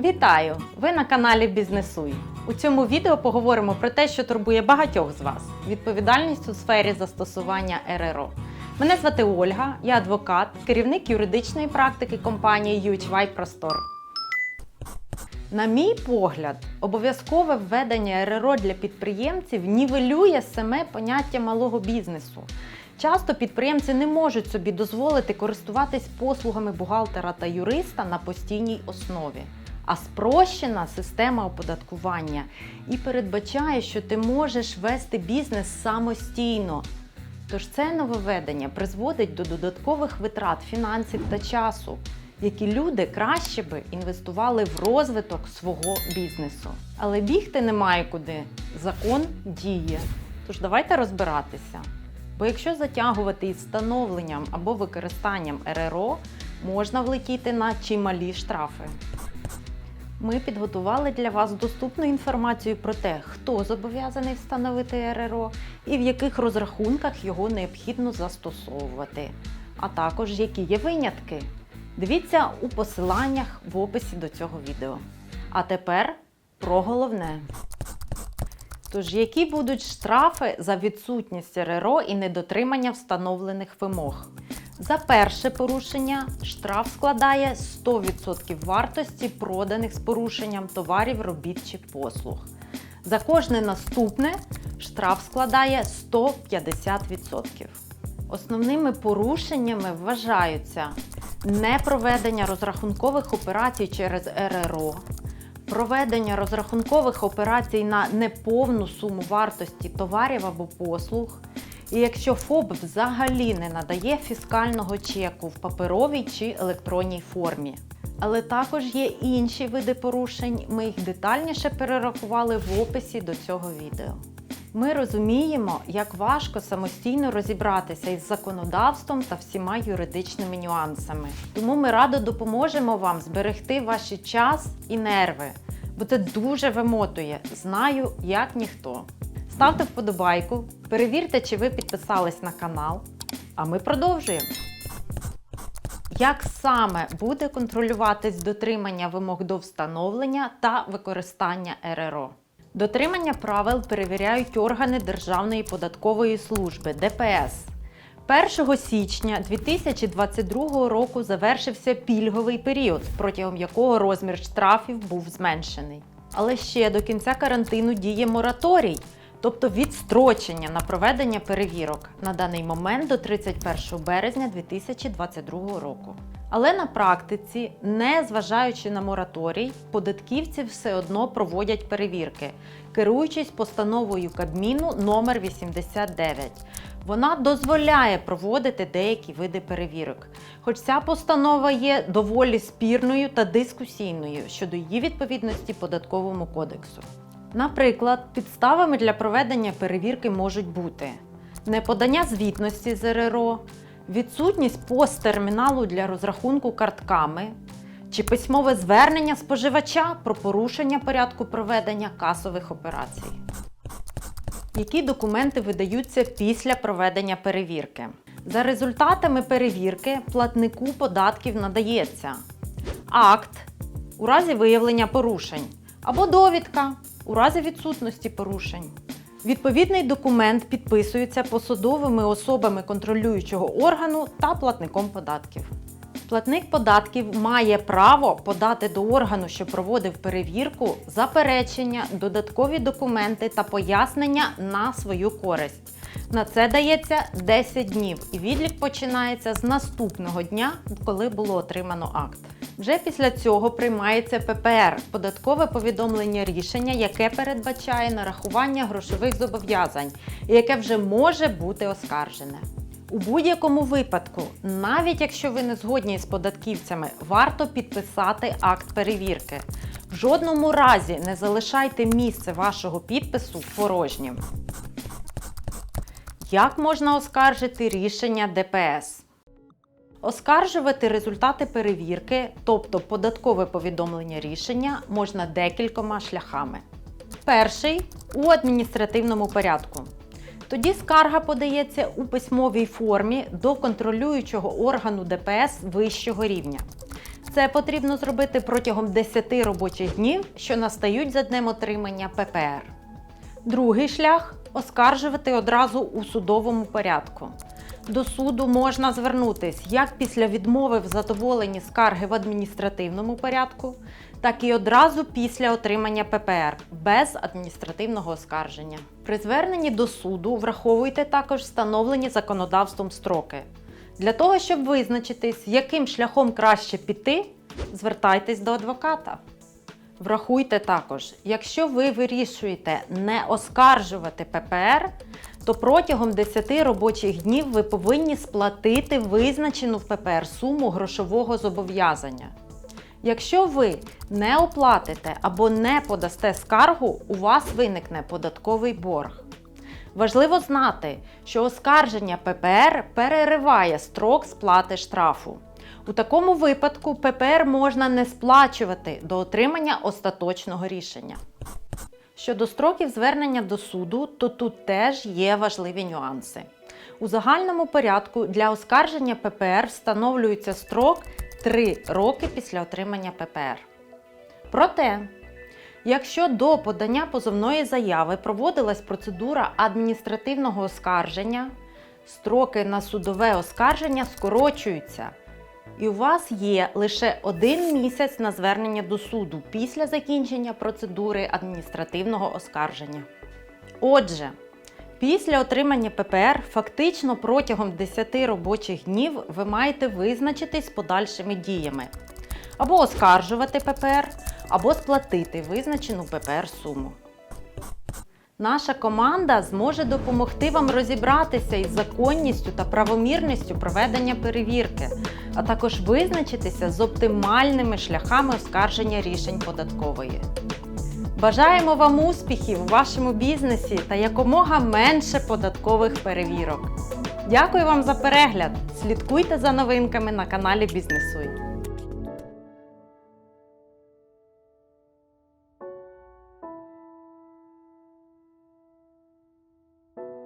Вітаю! Ви на каналі Бізнесуй. У цьому відео поговоримо про те, що турбує багатьох з вас відповідальність у сфері застосування РРО. Мене звати Ольга, я адвокат, керівник юридичної практики компанії UHY Простор. На мій погляд, обов'язкове введення РРО для підприємців нівелює саме поняття малого бізнесу. Часто підприємці не можуть собі дозволити користуватись послугами бухгалтера та юриста на постійній основі. А спрощена система оподаткування і передбачає, що ти можеш вести бізнес самостійно. Тож це нововведення призводить до додаткових витрат фінансів та часу, які люди краще би інвестували в розвиток свого бізнесу. Але бігти немає куди. Закон діє. Тож давайте розбиратися. Бо якщо затягувати із встановленням або використанням РРО, можна влетіти на чималі штрафи. Ми підготували для вас доступну інформацію про те, хто зобов'язаний встановити РРО і в яких розрахунках його необхідно застосовувати, а також які є винятки. Дивіться у посиланнях в описі до цього відео. А тепер про головне. Тож, які будуть штрафи за відсутність РРО і недотримання встановлених вимог? За перше порушення штраф складає 100% вартості проданих з порушенням товарів, робіт чи послуг. За кожне наступне штраф складає 150%. Основними порушеннями вважаються непроведення розрахункових операцій через РРО, проведення розрахункових операцій на неповну суму вартості товарів або послуг. І якщо ФОП взагалі не надає фіскального чеку в паперовій чи електронній формі. Але також є інші види порушень, ми їх детальніше перерахували в описі до цього відео. Ми розуміємо, як важко самостійно розібратися із законодавством та всіма юридичними нюансами. Тому ми радо допоможемо вам зберегти ваш час і нерви, бо це дуже вимотує. Знаю, як ніхто. Ставте вподобайку, перевірте, чи ви підписались на канал. А ми продовжуємо. Як саме буде контролюватись дотримання вимог до встановлення та використання РРО? Дотримання правил перевіряють органи Державної податкової служби ДПС. 1 січня 2022 року завершився пільговий період, протягом якого розмір штрафів був зменшений. Але ще до кінця карантину діє мораторій, тобто відстрочення на проведення перевірок на даний момент до 31 березня 2022 року. Але на практиці, не зважаючи на мораторій, податківці все одно проводять перевірки, керуючись постановою Кабміну номер 89. Вона дозволяє проводити деякі види перевірок. Хоч ця постанова є доволі спірною та дискусійною щодо її відповідності податковому кодексу. Наприклад, підставами для проведення перевірки можуть бути неподання звітності з РРО, відсутність посттерміналу для розрахунку картками чи письмове звернення споживача про порушення порядку проведення касових операцій. Які документи видаються після проведення перевірки? За результатами перевірки платнику податків надається акт у разі виявлення порушень або довідка у разі відсутності порушень. Відповідний документ підписується посадовими особами контролюючого органу та платником податків. Платник податків має право подати до органу, що проводив перевірку, заперечення, додаткові документи та пояснення на свою користь. На це дається 10 днів, і відлік починається з наступного дня, коли було отримано акт. Вже після цього приймається ППР податкове повідомлення рішення, яке передбачає нарахування грошових зобов'язань, і яке вже може бути оскаржене. У будь-якому випадку, навіть якщо ви не згодні з податківцями, варто підписати акт перевірки. В жодному разі не залишайте місце вашого підпису порожнім. Як можна оскаржити рішення ДПС? Оскаржувати результати перевірки, тобто податкове повідомлення рішення, можна декількома шляхами. Перший у адміністративному порядку. Тоді скарга подається у письмовій формі до контролюючого органу ДПС вищого рівня. Це потрібно зробити протягом 10 робочих днів, що настають за днем отримання ППР. Другий шлях оскаржувати одразу у судовому порядку. До суду можна звернутись як після відмови в задоволенні скарги в адміністративному порядку, так і одразу після отримання ППР без адміністративного оскарження. При зверненні до суду враховуйте також встановлені законодавством строки. Для того, щоб визначитись, яким шляхом краще піти, звертайтесь до адвоката. Врахуйте також, якщо ви вирішуєте не оскаржувати ППР, то протягом 10 робочих днів ви повинні сплатити визначену в ППР суму грошового зобов'язання. Якщо ви не оплатите або не подасте скаргу, у вас виникне податковий борг. Важливо знати, що оскарження ППР перериває строк сплати штрафу. У такому випадку ППР можна не сплачувати до отримання остаточного рішення. Щодо строків звернення до суду, то тут теж є важливі нюанси. У загальному порядку для оскарження ППР встановлюється строк 3 роки після отримання ППР. Проте, якщо до подання позовної заяви проводилась процедура адміністративного оскарження, строки на судове оскарження скорочуються. І у вас є лише один місяць на звернення до суду після закінчення процедури адміністративного оскарження. Отже, після отримання ППР фактично протягом 10 робочих днів ви маєте визначитись подальшими діями або оскаржувати ППР, або сплатити визначену ППР суму. Наша команда зможе допомогти вам розібратися із законністю та правомірністю проведення перевірки, а також визначитися з оптимальними шляхами оскарження рішень податкової. Бажаємо вам успіхів у вашому бізнесі та якомога менше податкових перевірок. Дякую вам за перегляд! Слідкуйте за новинками на каналі Бізнесуй.